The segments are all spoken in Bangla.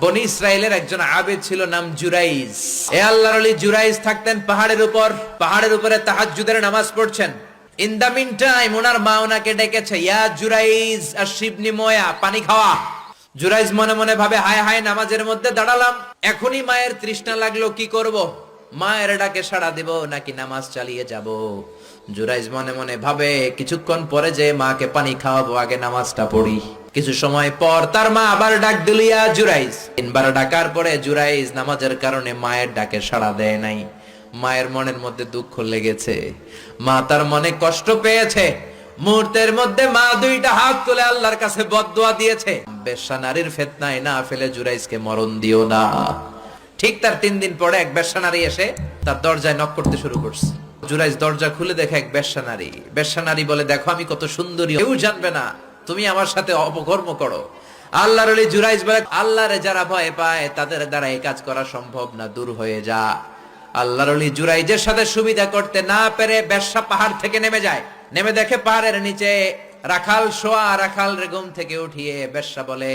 বনি ইসরায়েলের একজন আবেদ ছিল নাম জুরাইজ এ আল্লাহর আলী জুরাইজ থাকতেন পাহাড়ের উপর। পাহাড়ের উপরে তাহাজ্জুদের নামাজ পড়ছেন। ইন দা মিন টাইম ওনার মা ওনাকে ডেকেছে, ইয়া জুরাইজ আর শিবনি ময়া, পানি খাওয়া। জুরাইজ মনে মনে ভাবে, হায় হায়, নামাজের মধ্যে দাঁড়ালাম। এখনই মায়ের তৃষ্ণা লাগল, কি করব? মায়ের ডাকে সাড়া দেব, নাকি নামাজ চালিয়ে যাব? জুরাইজ মনে মনে ভাবে, কিছুক্ষণ পরে যে মাকে পানি খাওয়াবো, আগে নামাজটা পড়ি। কিছু সময় পর তার মা আবার ডাক দিলিয়া জুরাইজ। তিনবার ডাকার পরে জুরাইজ নামাজের কারণে মায়ের ডাকে সাড়া দেয় নাই। মায়ের মনের মধ্যে দুঃখ লেগেছে। মা তার মনে কষ্ট পেয়েছে। মুহূর্তের মধ্যে মা দুইটা হাত তুলে আল্লাহর কাছে বদদোয়া দিয়েছে। বেশ্যা নারীর ফেতনায় না ফেলে জুরাইজকে মরণ দিও না। ঠিক তার তিন দিন পরে এক বেশ্যা নারী এসে তার দরজায় নক করতে শুরু করছে। জুরাইজ দরজা খুলে দেখে এক বেশ্যা নারী। বেশ্যা নারী বলে, দেখো আমি কত সুন্দরী, কেউ জানবে না। তুমি আমার সাথে অপকর্ম করো। আল্লাহর আলী জুরাইজ বলে, আল্লাহরে যারা ভয় পায়, তাদের দ্বারা এই কাজ করা সম্ভব না, দূর হয়ে যা। আল্লাহর আলী জুরাইজের সাথে সুবিধা করতে না পেরে বেশ্যা পাহাড় থেকে নেমে যায়। নেমে দেখে পাহাড়ের নিচে রাখাল শোয়া, রাখাল রেগুম থেকে উঠিয়ে বেশ্যা বলে,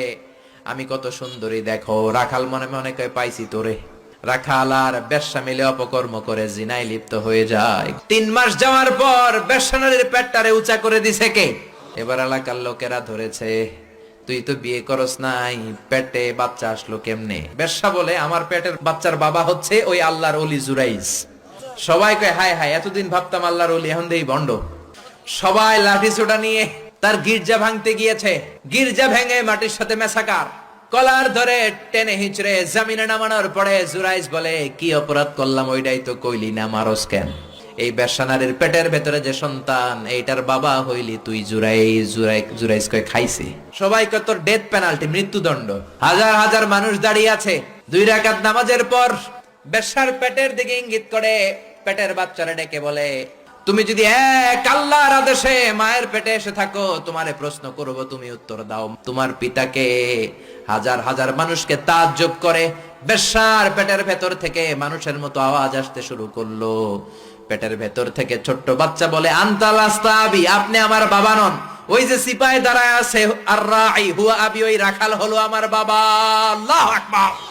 আমি কত সুন্দরী, দেখো, রাখাল মনে মনে পাইছি তোরে। রাখাল আর বেশ্যা মিলে অপকর্ম করে জিনায় লিপ্ত হয়ে যায়। তিন মাস যাওয়ার পর বেশ্যানারীর পেটটারে উঁচা করে দিছে কে? এবার এলাকার লোকেরা ধরেছে, তুই তো বিয়ে করস নাই, পেটে বাচ্চা আসলো কেমনে? বেশ্যা বলে, আমার পেটের বাচ্চার বাবা হচ্ছে ওই আল্লাহর অলি জুরাইজ সবাই কয়, হায় হায়, এতদিন ভাবতাম আল্লাহর অলি এখন দেই বন্ড সবাই লাঠি সোটা নিয়ে তার গির্জা ভাঙতে গিয়েছে। গির্জা ভেঙে মাটির সাথে মেসাকার কলার ধরে টেনে হিচড়ে জামিনে নামানোর পরে জুরাইজ বলে, কি অপরাধ করলাম, ওইটাই তো কইলি না, মারস কেন? এই বেশানারের পেটের ভেতরে যে সন্তান, এইটার বাবা হইলি তুই জুরাই জুরাই জুরাইজ কয় খাইছে। সবাই কয়, তোর ডেথ পেনাল্টি মৃত্যুদণ্ড। হাজার হাজার মানুষ দাঁড়িয়ে আছে। দুই রাকাত নামাজের পর বেশার পেটের দিকে ইঙ্গিত করে, পেটের বাচ্চারা ডেকে বলে, তুমি যদি এক আল্লাহর আদেশে মায়ের পেটে এসে থাকো, তোমারে প্রশ্ন করব, তুমি উত্তর দাও। তোমার পিতাকে হাজার হাজার মানুষকে তাজ্জব করে বেশ্যার পেটের ভেতর থেকে মানুষের মতো আওয়াজ আসতে শুরু করল। পেটের ভেতর থেকে ছোট্ট বাচ্চা বলে আন্তাল আপনি আমার বাবা নন। ওই যে সিপাহী দাঁড়ায় আছে, আর রাই হুয়া আবি, ওই রাখাল হলো আমার বাবা। আল্লাহ আকবার।